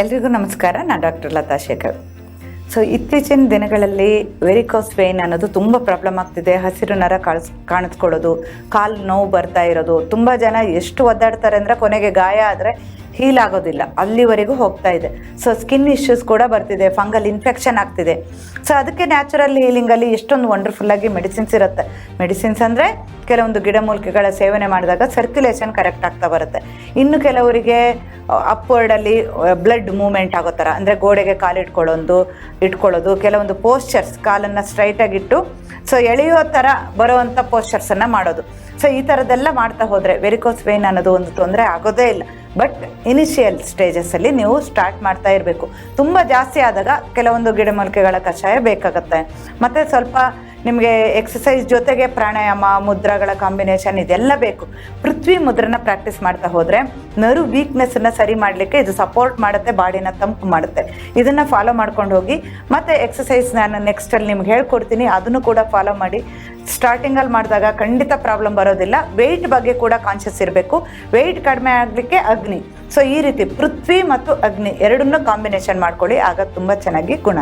ಎಲ್ರಿಗೂ ನಮಸ್ಕಾರ, ನಾನು ಡಾಕ್ಟರ್ ಲತಾ ಶೇಖರ್. ಸೊ ಇತ್ತೀಚಿನ ದಿನಗಳಲ್ಲಿ ವೆರಿಕೋಸ್ ವೇನ್ ಅನ್ನೋದು ತುಂಬ ಪ್ರಾಬ್ಲಮ್ ಆಗ್ತಿದೆ. ಹಸಿರು ನರ ಕಾಣಿಸ್ ಕಾಣಿಸ್ಕೊಳ್ಳೋದು, ಕಾಲು ನೋವು ಬರ್ತಾ ಇರೋದು, ತುಂಬ ಜನ ಎಷ್ಟು ಒದ್ದಾಡ್ತಾರೆ ಅಂದರೆ ಕೊನೆಗೆ ಗಾಯ ಆದರೆ ಹೀಲ್ ಆಗೋದಿಲ್ಲ. ಅಲ್ಲಿವರೆಗೂ ಹೋಗ್ತಾ ಇದೆ. ಸೊ ಸ್ಕಿನ್ ಇಶ್ಯೂಸ್ ಕೂಡ ಬರ್ತಿದೆ. ಫಂಗಲ್ ಇನ್ಫೆಕ್ಷನ್ ಆಗ್ತಿದೆ. ಸೊ ಅದಕ್ಕೆ ನ್ಯಾಚುರಲ್ ಹೀಲಿಂಗಲ್ಲಿ ಎಷ್ಟೊಂದು ವಂಡರ್ಫುಲ್ಲಾಗಿ ಮೆಡಿಸಿನ್ಸ್ ಇರುತ್ತೆ. ಮೆಡಿಸಿನ್ಸ್ ಅಂದರೆ ಕೆಲವೊಂದು ಗಿಡಮೂಲಿಕೆಗಳ ಸೇವನೆ ಮಾಡಿದಾಗ ಸರ್ಕ್ಯುಲೇಷನ್ ಕರೆಕ್ಟ್ ಆಗ್ತಾ ಬರುತ್ತೆ. ಇನ್ನು ಕೆಲವರಿಗೆ ಅಪ್ವರ್ಡಲ್ಲಿ ಬ್ಲಡ್ ಮೂವ್ಮೆಂಟ್ ಆಗೋ ಥರ, ಅಂದರೆ ಗೋಡೆಗೆ ಕಾಲಿಟ್ಕೊಳ್ಳೋದು ಇಟ್ಕೊಳ್ಳೋದು ಕೆಲವೊಂದು ಪೋಸ್ಚರ್ಸ್ ಕಾಲನ್ನು ಸ್ಟ್ರೈಟಾಗಿಟ್ಟು ಸೊ ಎಳೆಯೋ ಥರ ಬರುವಂಥ ಪೋಸ್ಚರ್ಸನ್ನು ಮಾಡೋದು. ಸೊ ಈ ಥರದ್ದೆಲ್ಲ ಮಾಡ್ತಾ ಹೋದರೆ ವೆರಿಕೋಸ್ ವೇನ್ ಅನ್ನೋದು ಒಂದು ತೊಂದರೆ ಆಗೋದೇ ಇಲ್ಲ. ಬಟ್ ಇನಿಷಿಯಲ್ ಸ್ಟೇಜಸ್ಸಲ್ಲಿ ನೀವು ಸ್ಟಾರ್ಟ್ ಮಾಡ್ತಾ ಇರಬೇಕು. ತುಂಬ ಜಾಸ್ತಿ ಆದಾಗ ಕೆಲವೊಂದು ಗಿಡಮೂಲಿಕೆಗಳ ಕಷಾಯ ಬೇಕಾಗುತ್ತೆ. ಮತ್ತು ಸ್ವಲ್ಪ ನಿಮಗೆ ಎಕ್ಸಸೈಸ್ ಜೊತೆಗೆ ಪ್ರಾಣಾಯಾಮ, ಮುದ್ರಗಳ ಕಾಂಬಿನೇಷನ್ ಇದೆಲ್ಲ ಬೇಕು. ಪೃಥ್ವಿ ಮುದ್ರನ ಪ್ರಾಕ್ಟೀಸ್ ಮಾಡ್ತಾ ಹೋದರೆ ನರು ವೀಕ್ನೆಸ್ಸನ್ನು ಸರಿ ಮಾಡಲಿಕ್ಕೆ ಇದು ಸಪೋರ್ಟ್ ಮಾಡುತ್ತೆ, ಬಾಡಿನ ತಂಪು ಮಾಡುತ್ತೆ. ಇದನ್ನು ಫಾಲೋ ಮಾಡ್ಕೊಂಡು ಹೋಗಿ ಮತ್ತು ಎಕ್ಸಸೈಸ್ ನಾನು ನೆಕ್ಸ್ಟಲ್ಲಿ ನಿಮ್ಗೆ ಹೇಳ್ಕೊಡ್ತೀನಿ. ಅದನ್ನು ಕೂಡ ಫಾಲೋ ಮಾಡಿ. ಸ್ಟಾರ್ಟಿಂಗಲ್ಲಿ ಮಾಡಿದಾಗ ಖಂಡಿತ ಪ್ರಾಬ್ಲಮ್ ಬರೋದಿಲ್ಲ. ವೆಯ್ಟ್ ಬಗ್ಗೆ ಕೂಡ ಕಾನ್ಷಿಯಸ್ ಇರಬೇಕು. ವೆಯ್ಟ್ ಕಡಿಮೆ ಆಗಲಿಕ್ಕೆ ಅಗ್ನಿ. ಸೊ ಈ ರೀತಿ ಪೃಥ್ವಿ ಮತ್ತು ಅಗ್ನಿ ಎರಡನ್ನೂ ಕಾಂಬಿನೇಷನ್ ಮಾಡ್ಕೊಳ್ಳಿ. ಆಗ ತುಂಬ ಚೆನ್ನಾಗಿ ಗುಣ